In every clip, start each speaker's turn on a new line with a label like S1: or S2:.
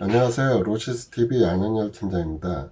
S1: 안녕하세요. 로시스TV 양현열 팀장입니다.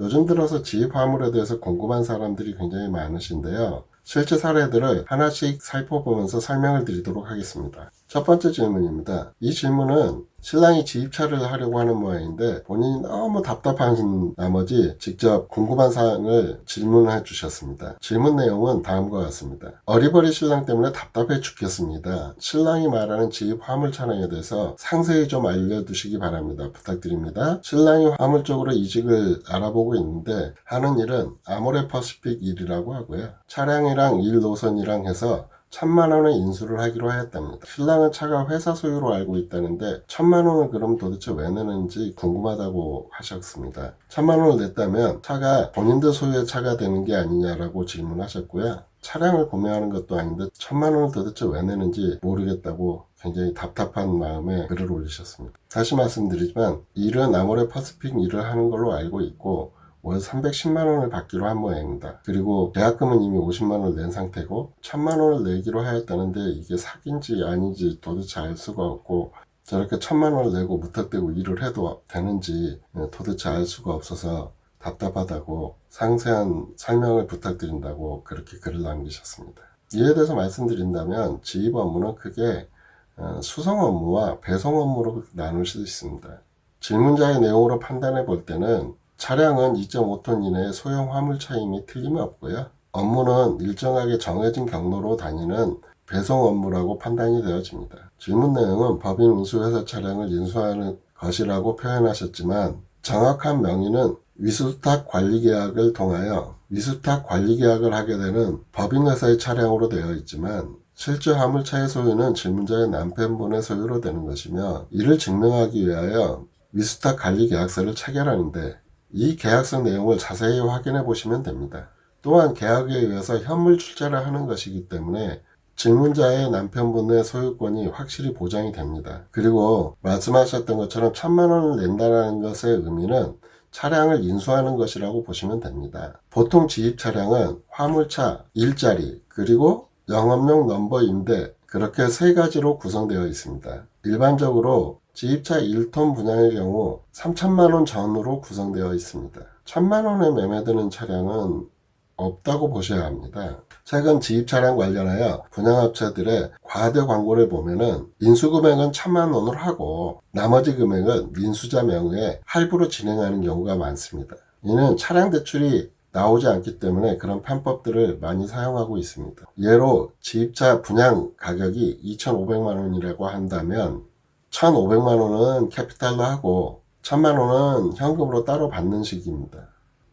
S1: 요즘 들어서 지입 화물에 대해서 궁금한 사람들이 굉장히 많으신데요. 실제 사례들을 하나씩 살펴보면서 설명을 드리도록 하겠습니다. 첫 번째 질문입니다. 이 질문은 신랑이 지입차를 하려고 하는 모양인데 본인이 너무 답답하신 나머지 직접 궁금한 사항을 질문해 주셨습니다. 질문 내용은 다음과 같습니다. 어리버리 신랑 때문에 답답해 죽겠습니다. 신랑이 말하는 지입 화물 차량에 대해서 상세히 좀 알려두시기 바랍니다. 부탁드립니다. 신랑이 화물 쪽으로 이직을 알아보고 있는데 하는 일은 아모레 퍼시픽 일이라고 하고요. 차량이랑 일 노선이랑 해서 천만 원의 인수를 하기로 하였답니다. 신랑은 차가 회사 소유로 알고 있다는데 천만 원을 그럼 도대체 왜 내는지 궁금하다고 하셨습니다. 천만 원을 냈다면 차가 본인들 소유의 차가 되는 게 아니냐라고 질문하셨고요. 차량을 구매하는 것도 아닌데 천만 원을 도대체 왜 내는지 모르겠다고 굉장히 답답한 마음에 글을 올리셨습니다. 다시 말씀드리지만 일은 아모레 퍼스픽 일을 하는 걸로 알고 있고 월 310만 원을 받기로 한 모양입니다. 그리고 계약금은 이미 50만 원을 낸 상태고 1000만 원을 내기로 하였다는데 이게 사기인지 아닌지 도대체 알 수가 없고 저렇게 1000만 원을 내고 무턱대고 일을 해도 되는지 도대체 알 수가 없어서 답답하다고 상세한 설명을 부탁드린다고 그렇게 글을 남기셨습니다. 이에 대해서 말씀드린다면 지입 업무는 크게 어, 수송 업무와 배송 업무로 나눌 수 있습니다. 질문자의 내용으로 판단해 볼 때는 차량은 2.5톤 이내의 소형 화물차임이 틀림이 없고요. 업무는 일정하게 정해진 경로로 다니는 배송 업무라고 판단이 되어집니다. 질문 내용은 법인 운수회사 차량을 인수하는 것이라고 표현하셨지만 정확한 명의는 위수탁 관리계약을 통하여 위수탁 관리계약을 하게 되는 법인회사의 차량으로 되어 있지만 실제 화물차의 소유는 질문자의 남편분의 소유로 되는 것이며 이를 증명하기 위하여 위수탁 관리계약서를 체결하는데 이 계약서 내용을 자세히 확인해 보시면 됩니다. 또한 계약에 의해서 현물 출자를 하는 것이기 때문에 질문자의 남편분의 소유권이 확실히 보장이 됩니다. 그리고 말씀하셨던 것처럼 천만 원을 낸다는 것의 의미는 차량을 인수하는 것이라고 보시면 됩니다. 보통 지입 차량은 화물차, 일자리, 그리고 영업용 넘버 임대 그렇게 세 가지로 구성되어 있습니다. 일반적으로 지입차 1톤 분양의 경우 3천만 원 전후로 구성되어 있습니다. 1천만 원에 매매되는 차량은 없다고 보셔야 합니다. 최근 지입 차량 관련하여 분양업체들의 과대 광고를 보면은 인수 금액은 천만 원으로 하고 나머지 금액은 민수자 명의의 할부로 진행하는 경우가 많습니다. 이는 차량 대출이 나오지 않기 때문에 그런 편법들을 많이 사용하고 있습니다. 예로 지입차 분양 가격이 2,500만 원이라고 한다면 1,500만 원은 캐피탈로 하고 1,000만 원은 현금으로 따로 받는 식입니다.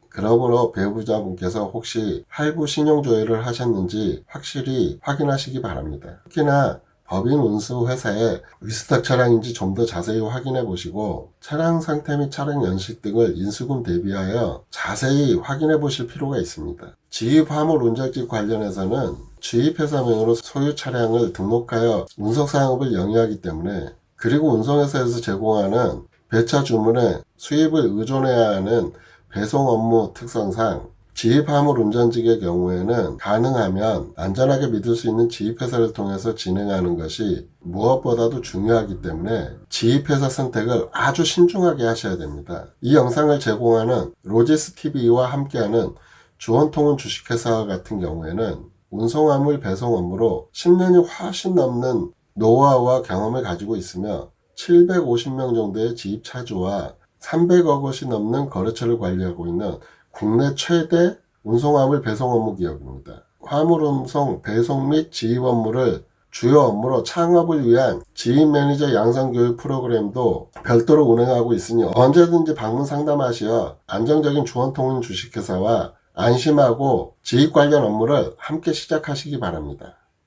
S1: 그러므로 배우자분께서 혹시 할부 신용조회를 하셨는지 확실히 확인하시기 바랍니다. 특히나 법인 운수 회사의 위스탁 차량인지 좀 더 자세히 확인해 보시고 차량 상태 및 차량 연식 등을 인수금 대비하여 자세히 확인해 보실 필요가 있습니다. 지입 화물 운전직 관련해서는 지입회사명으로 소유 차량을 등록하여 운송사업을 영위하기 때문에 그리고 운송회사에서 제공하는 배차 주문에 수입을 의존해야 하는 배송 업무 특성상 지입 화물 운전직의 경우에는 가능하면 안전하게 믿을 수 있는 지입회사를 통해서 진행하는 것이 무엇보다도 중요하기 때문에 지입회사 선택을 아주 신중하게 하셔야 됩니다. 이 영상을 제공하는 로지스 TV와 함께하는 주원통운 주식회사 같은 경우에는 운송화물 배송 업무로 10년이 훨씬 넘는 노하우와 경험을 가지고 있으며 750명 정도의 지입 차주와 300억 원이 넘는 거래처를 관리하고 있는 국내 최대 운송화물 배송 업무 기업입니다. 화물 운송, 배송 및 지입 업무를 주요 업무로 창업을 위한 지인 매니저 양성 교육 프로그램도 별도로 운행하고 있으니 언제든지 방문 상담하시어 안정적인 주원통운 주식회사와 안심하고 지입 관련 업무를 함께 시작하시기 바랍니다.